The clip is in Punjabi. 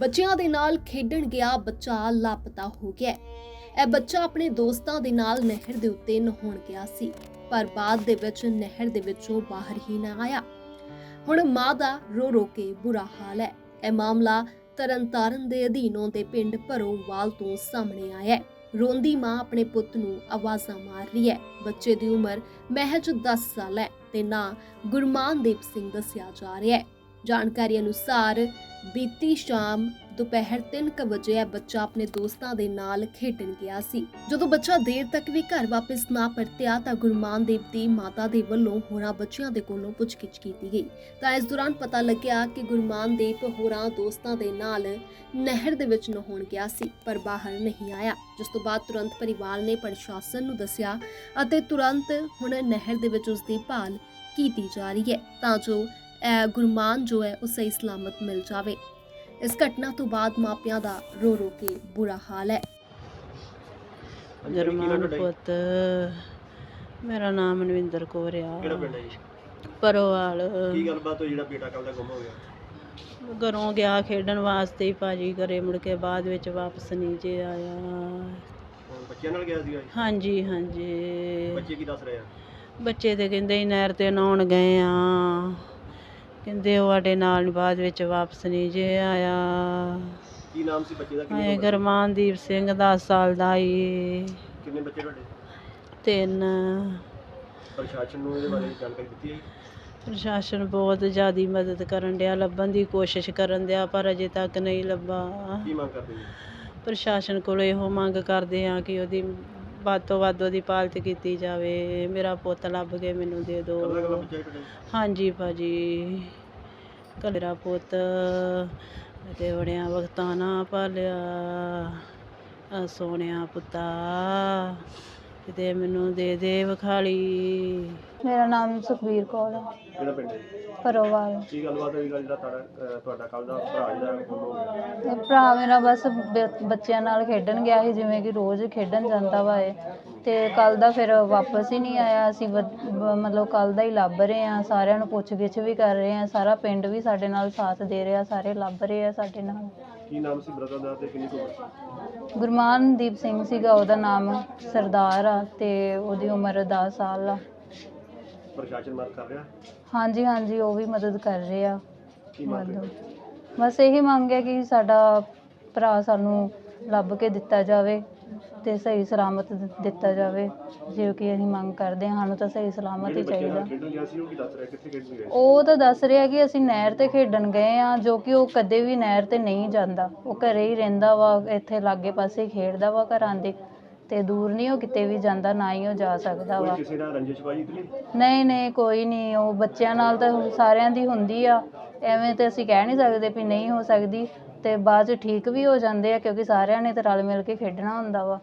ਬੱਚਿਆਂ ਦੇ ਨਾਲ ਖੇਡਣ ਗਿਆ ਬੱਚਾ ਲਾਪਤਾ ਹੋ ਗਿਆ ਇਹ ਬੱਚਾ ਆਪਣੇ ਦੋਸਤਾਂ ਦੇ ਨਾਲ ਨਹਿਰ ਦੇ ਉੱਤੇ ਨਹਾਉਣ ਗਿਆ ਸੀ, ਪਰ ਬਾਅਦ ਦੇ ਵਿੱਚ ਨਹਿਰ ਦੇ ਵਿੱਚੋਂ ਬਾਹਰ ਹੀ ਨਾ ਆਇਆ। ਹੁਣ ਮਾਂ ਦਾ ਰੋ ਰੋ ਕੇ ਬੁਰਾ ਹਾਲ ਹੈ। ਇਹ ਮਾਮਲਾ ਤਰਨਤਾਰਨ ਦੇ ਅਧੀਨੋਂ ਦੇ ਪਿੰਡ ਭਰੋਵਾਲ ਤੋਂ ਸਾਹਮਣੇ ਆਇਆ ਹੈ। ਰੋਂਦੀ ਮਾਂ ਆਪਣੇ ਪੁੱਤ ਨੂੰ ਆਵਾਜ਼ਾਂ ਮਾਰ ਰਹੀ ਹੈ। ਬੱਚੇ ਦੀ ਉਮਰ ਮਹਿਜ 10 ਸਾਲ ਹੈ ਤੇ ਨਾਂ ਗੁਰਮਾਨਦੀਪ ਸਿੰਘ ਦੱਸਿਆ ਜਾ ਰਿਹਾ ਹੈ। ਜਾਣਕਾਰੀ ਅਨੁਸਾਰ ਬੀਤੀ ਸ਼ਾਮ ਦੁਪਹਿਰ 3:00 ਵਜੇ ਇਹ ਬੱਚਾ ਆਪਣੇ ਦੋਸਤਾਂ ਦੇ ਨਾਲ ਖੇਡਣ ਗਿਆ ਸੀ। ਜਦੋਂ ਬੱਚਾ ਦੇਰ ਤੱਕ ਵੀ ਘਰ ਵਾਪਸ ਨਾ ਪਰਤਿਆ ਤਾਂ ਗੁਰਮਾਨਦੀਪ ਦੀ ਮਾਤਾ ਦੇ ਵੱਲੋਂ ਹੋਰਾਂ ਬੱਚਿਆਂ ਦੇ ਕੋਲੋਂ ਪੁੱਛਗਿੱਛ ਕੀਤੀ ਗਈ। ਤਾਂ ਇਸ ਦੌਰਾਨ ਪਤਾ ਲੱਗਿਆ ਕਿ ਗੁਰਮਾਨਦੀਪ ਹੋਰਾਂ ਦੋਸਤਾਂ ਦੇ ਨਾਲ ਨਹਿਰ ਦੇ ਵਿੱਚ ਨਹਾਉਣ ਗਿਆ ਸੀ, ਪਰ ਬਾਹਰ ਨਹੀਂ ਆਇਆ। ਜਿਸ ਤੋਂ ਬਾਅਦ ਤੁਰੰਤ ਪਰਿਵਾਰ ਨੇ ਪ੍ਰਸ਼ਾਸਨ ਨੂੰ ਦੱਸਿਆ ਅਤੇ ਤੁਰੰਤ ਹੁਣ ਨਹਿਰ ਦੇ ਵਿੱਚ ਉਸ ਦੀ ਭਾਲ ਕੀਤੀ ਜਾ ਰਹੀ ਹੈ। ਤਾਂ ਜੋ ਗੁਰਮਾਨ ਜੋ ਹੈ ਉਹ ਸਹੀ ਸਲਾਮਤ ਮਿਲ ਜਾਵੇ। ਇਸ ਘਟਨਾ ਤੋਂ ਬਾਅਦ ਮਾਪਿਆਂ ਦਾ ਰੋ ਰੋ ਕੇ ਬੁਰਾ ਹਾਲ ਹੈ। ਜਰਮਾਨ ਪੁੱਤ ਮੇਰਾ ਨਾਮ ਮਨਵਿੰਦਰ ਕੌਰ ਆ। ਕਿਹੜਾ ਪਿੰਡ ਹੈ ਜੀ? ਪਰੋਵਾਲ। ਕੀ ਗੱਲਬਾਤ ਹੋਈ ਜਿਹੜਾ ਬੇਟਾ ਕੱਲ ਦਾ ਗੁੰਮ ਹੋ ਗਿਆ? ਘਰੋਂ ਗਿਆ ਖੇਡਣ ਵਾਸਤੇ ਹੀ ਭਾਜੀ ਘਰੇ ਮੁੜ ਕੇ ਬਾਅਦ ਵਿੱਚ ਵਾਪਸ ਨਹੀਂ ਜੇ ਆਇਆ। ਬੱਚਿਆਂ ਨਾਲ ਗਿਆ ਸੀਗਾ ਜੀ? ਹਾਂਜੀ ਹਾਂਜੀ। ਬੱਚੇ ਕੀ ਦੱਸ ਰਹੇ ਆ? ਬੱਚੇ ਤੇ ਕਹਿੰਦੇ ਸੀ ਨਹਿਰ ਤੇ ਨਹਾਉਣ ਗਏ ਆ। ਕਹਿੰਦੇ ਉਹ ਸਾਡੇ ਨਾਲ ਬਾਅਦ ਵਿੱਚ ਵਾਪਸ ਨਹੀਂ ਜੇ ਆਇਆ। ਕੀ ਨਾਮ ਸੀ ਬੱਚੇ ਦਾ? ਕਿੰਨੀ ਉਮਰ ਸੀ? ਗਰਮਾਨਦੀਪ ਸਿੰਘ 10 ਸਾਲ ਦਾ ਈ। ਕਿੰਨੇ ਬੱਚੇ ਤੁਹਾਡੇ? ਤਿੰਨ। ਪ੍ਰਸ਼ਾਸਨ ਨੂੰ ਇਹਦੇ ਬਾਰੇ ਜਾਣਕਾਰੀ ਦਿੱਤੀ ਹੈ? ਪ੍ਰਸ਼ਾਸਨ ਬਹੁਤ ਜ਼ਿਆਦੀ ਮਦਦ ਕਰਨ ਡਿਆ ਲੱਭਣ ਦੀ ਕੋਸ਼ਿਸ਼ ਕਰਨ ਡਿਆ ਪਰ ਅਜੇ ਤੱਕ ਨਹੀਂ ਲੱਭਾ। ਕੀ ਮੰਗ ਕਰਦੇ ਜੀ? ਪ੍ਰਸ਼ਾਸਨ ਕੋਲੋਂ ਇਹੋ ਮੰਗ ਕਰਦੇ ਆ ਕਿ ਉਹਦੀ ਵੱਧ ਤੋਂ ਵੱਧ ਉਹਦੀ ਪਾਲਤ ਕੀਤੀ ਜਾਵੇ ਮੇਰਾ ਪੁੱਤ ਲੱਭ ਕੇ ਮੈਨੂੰ ਦੇ ਦਾ। ਦਿਓ ਹਾਂਜੀ ਭਾਜੀ ਮੇਰਾ ਪੁੱਤ ਤੇ ਬੜਿਆਂ ਵਕਤਾਂ ਨਾ ਪਾਲਿਆ ਸੋਹਣਿਆ ਪੁੱਤਾ। ਕਿਤੇ ਮੈਨੂੰ ਦੇ ਦੇ ਵਿਖਾਲੀ। ਮੇਰਾ ਨਾਮ ਸੁਖਬੀਰ ਕੌਰ ਹੈ ਕਿਹੜਾ ਪਿੰਡ ਹੈ? ਜੀ? ਪਰੋਵਾਲ ਕੀ ਗੱਲਬਾਤ ਹੋਈ ਗੱਲ ਜਿਹੜਾ ਤੁਹਾਡਾ ਅਹ, ਤੁਹਾਡਾ ਕੱਲ ਦਾ ਭਰਾ ਜਿਹੜਾ ਗੁੰਮ ਹੋ? ਗਿਆ ਤੇ ਭਰਾ ਮੇਰਾ ਬਸ ਬ- ਬੱਚਿਆਂ ਨਾਲ ਖੇਡਣ ਗਿਆ ਸੀ ਜਿਵੇਂ ਕਿ ਰੋਜ਼ ਖੇਡਣ ਜਾਂਦਾ ਵਾ ਇਹ। ਤੇ ਕੱਲ ਦਾ ਫਿਰ ਵਾਪਸ ਹੀ ਨਹੀਂ ਆਇਆ ਅਸੀਂ ਵ- ਬ- ਮਤਲਬ ਕੱਲ ਦਾ ਹੀ ਲੱਭ ਰਹੇ ਆ ਸਾਰਿਆਂ ਨੂੰ ਪੁੱਛ ਗਿੱਛ ਵੀ ਕਰ ਰਹੇ ਆ ਸਾਰਾ ਪਿੰਡ ਵੀ ਸਾਡੇ ਨਾਲ ਸਾਥ ਦੇ ਰਿਹਾ ਸਾਰੇ ਲੱਭ ਰਹੇ ਆ ਸਾਡੇ ਨਾਲ। ਕੀ ਨਾਮ ਸੀ ਬ੍ਰਦਰ ਦਾ ਤੇ ਕਿੰਨੀ ਕੁ ਉਮਰ ਸੀ? ਗੁਰਮਾਨਦੀਪ ਸਿੰਘ ਸੀਗਾ ਉਹਦਾ ਨਾਮ ਸਰਦਾਰ ਆ ਤੇ ਉਹਦੀ ਉਮਰ 10 ਸਾਲ ਆ। ਪ੍ਰਸ਼ਾਸਨ ਮਦਦ ਕਰ ਰਿਹਾ? ਹਾਂਜੀ ਹਾਂਜੀ ਉਹ ਵੀ ਮਦਦ ਕਰ ਰਹੇ ਆ। ਕੀ ਮੰਗ ਕਰਦੇ? ਬਸ ਇਹੀ ਮੰਗ ਹੈ ਕਿ ਸਾਡਾ ਭਰਾ ਸਾਨੂੰ ਲੱਭ ਕੇ ਦਿੱਤਾ ਜਾਵੇ। ਤੇ ਸਹੀ ਸਲਾਮਤ ਦਿੱਤਾ ਜਾਵੇ। ਜੋ ਕਿ ਅਸੀਂ ਮੰਗ ਕਰਦੇ ਹਾਂ ਸਾਨੂੰ ਤਾਂ ਸਹੀ ਸਲਾਮਤ ਹੀ ਚਾਹੀਦਾ। ਖੇਡਣ ਗਿਆ ਸੀ ਉਹ ਕੀ ਦੱਸ ਰਿਹਾ ਕਿੱਥੇ ਖੇਡਣ? ਉਹ ਤਾਂ ਦੱਸ ਰਿਹਾ ਕਿ ਅਸੀਂ ਨਹਿਰ ਤੇ ਖੇਡਣ ਗਏ ਆ ਜੋ ਕਿ ਉਹ ਕਦੇ ਵੀ ਨਹਿਰ ਤੇ ਨਹੀਂ ਜਾਂਦਾ। ਉਹ ਘਰੇ ਹੀ ਰਹਿੰਦਾ ਵਾ ਇੱਥੇ ਲਾਗੇ ਪਾਸੇ ਹੀ ਖੇਡਦਾ ਵਾ ਘਰਾਂ ਦੇ। ਤੇ ਦੂਰ ਨਹੀਂ ਉਹ ਕਿਤੇ ਵੀ ਜਾਂਦਾ ਨਾ ਹੀ ਉਹ ਜਾ ਸਕਦਾ ਕੋਈ ਵਾ ਕਿਸੇ ਨਾਲ ਰੰਜਿਸ਼ ਬਾਜੀ ਤੇ ਨਹੀਂ? ਨਹੀਂ ਨਹੀਂ ਕੋਈ ਨਹੀਂ। ਉਹ ਬੱਚਿਆਂ ਨਾਲ ਤਾਂ ਸਾਰਿਆਂ ਦੀ ਹੁੰਦੀ ਆ। ਐਵੇਂ ਤੇ ਅਸੀਂ ਕਹਿ ਨਹੀਂ ਸਕਦੇ ਵੀ ਨਹੀਂ ਹੋ ਸਕਦੀ। ਤੇ ਬਾਅਦ ਚ ਠੀਕ ਵੀ ਹੋ ਜਾਂਦੇ ਆ ਕਿਉਂਕਿ ਸਾਰਿਆਂ ਨੇ ਤਾਂ ਰਲ ਮਿਲ ਕੇ ਖੇਡਣਾ ਹੁੰਦਾ ਵਾ।